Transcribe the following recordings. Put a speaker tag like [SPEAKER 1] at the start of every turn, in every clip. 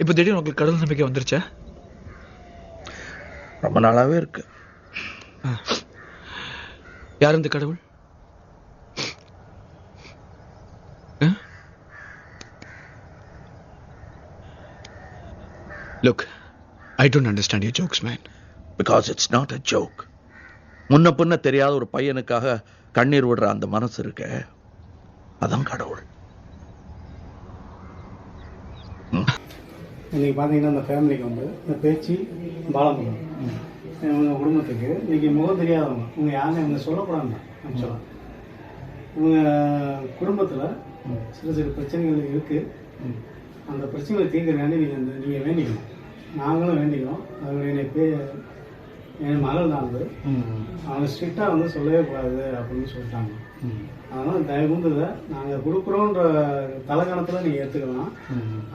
[SPEAKER 1] இப்போ திடீர்னு உங்களுக்கு கடவுள் நம்பிக்கை வந்துருச்சா?
[SPEAKER 2] ரொம்ப நாளாவே இருக்கு.
[SPEAKER 1] யார் இந்த கடவுள்? Look I don't understand you jokes man
[SPEAKER 2] because it's not a joke முன்ன பின்ன தெரியாத ஒரு பையனுக்காக கண்ணீர் விடுற அந்த மனசு இருக்க. அதான் கடவுள்.
[SPEAKER 3] இன்னைக்கு பார்த்தீங்கன்னா இந்த ஃபேமிலிக்கு வந்து இந்த பேச்சு பாலமுகம் இவங்க குடும்பத்துக்கு இன்னைக்கு முகம் தெரியாதவங்க. இவங்க யாருன்னு இவங்க சொல்லக்கூடாது ஆக்சுவலாக இவங்க குடும்பத்தில் சில சில பிரச்சனைகள் இருக்குது அந்த பிரச்சனைகளை தீர்க்கறதுக்காண்டி நீங்கள் இந்த நீங்கள் வேண்டிக்கணும். நாங்களும் வேண்டிக்கிறோம் அது என்னை பே என் மகள் தான் அது. அவங்க ஸ்ட்ரிக்டாக வந்து சொல்லவே கூடாது அப்படின்னு சொல்லிட்டாங்க. அதனால் தயவுந்து நாங்கள் கொடுக்குறோன்ற தலகணத்தில் நீங்கள் ஏற்றுக்கலாம்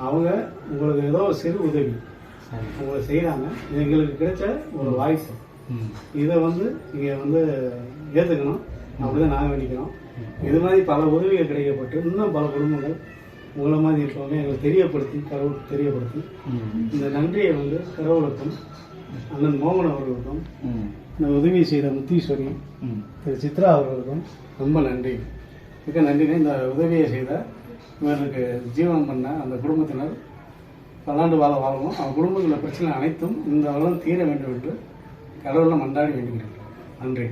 [SPEAKER 3] அவங்க உங்களுக்கு ஏதோ சிறு உதவி. உங்களுக்கு செய்கிறாங்க எங்களுக்கு கிடைச்ச ஒரு வாய்ப்பு இதை வந்து நீங்கள் வந்து ஏற்றுக்கணும் அப்படிதான் நாங்கள் வேண்டிக்கிறோம். இது மாதிரி பல உதவிகள் கிடைக்கப்பட்டு இன்னும் பல குடும்பங்கள் உங்களை மாதிரி இருக்கவங்க எங்களுக்கு தெரியப்படுத்தி கடவுளுக்கு தெரியப்படுத்தி இந்த நன்றியை வந்து கடவுளுக்கும் அண்ணன் மோகன் அவர்களுக்கும் இந்த உதவி செய்த முத்தீஸ்வரி திரு சித்ரா அவர்களுக்கும் ரொம்ப நன்றி. மிக நன்றினை இந்த உதவியை செய்த இவர்களுக்கு ஜீவனம் பண்ண அந்த குடும்பத்தினர் பல்லாண்டு வாழ வாழவும் அவங்க குடும்பத்தில் பிரச்சனை அனைத்தும் இந்த வருடம் தீர வேண்டும் என்று கடவுளை மன்றாடி வேண்டுகிறேன். நன்றி.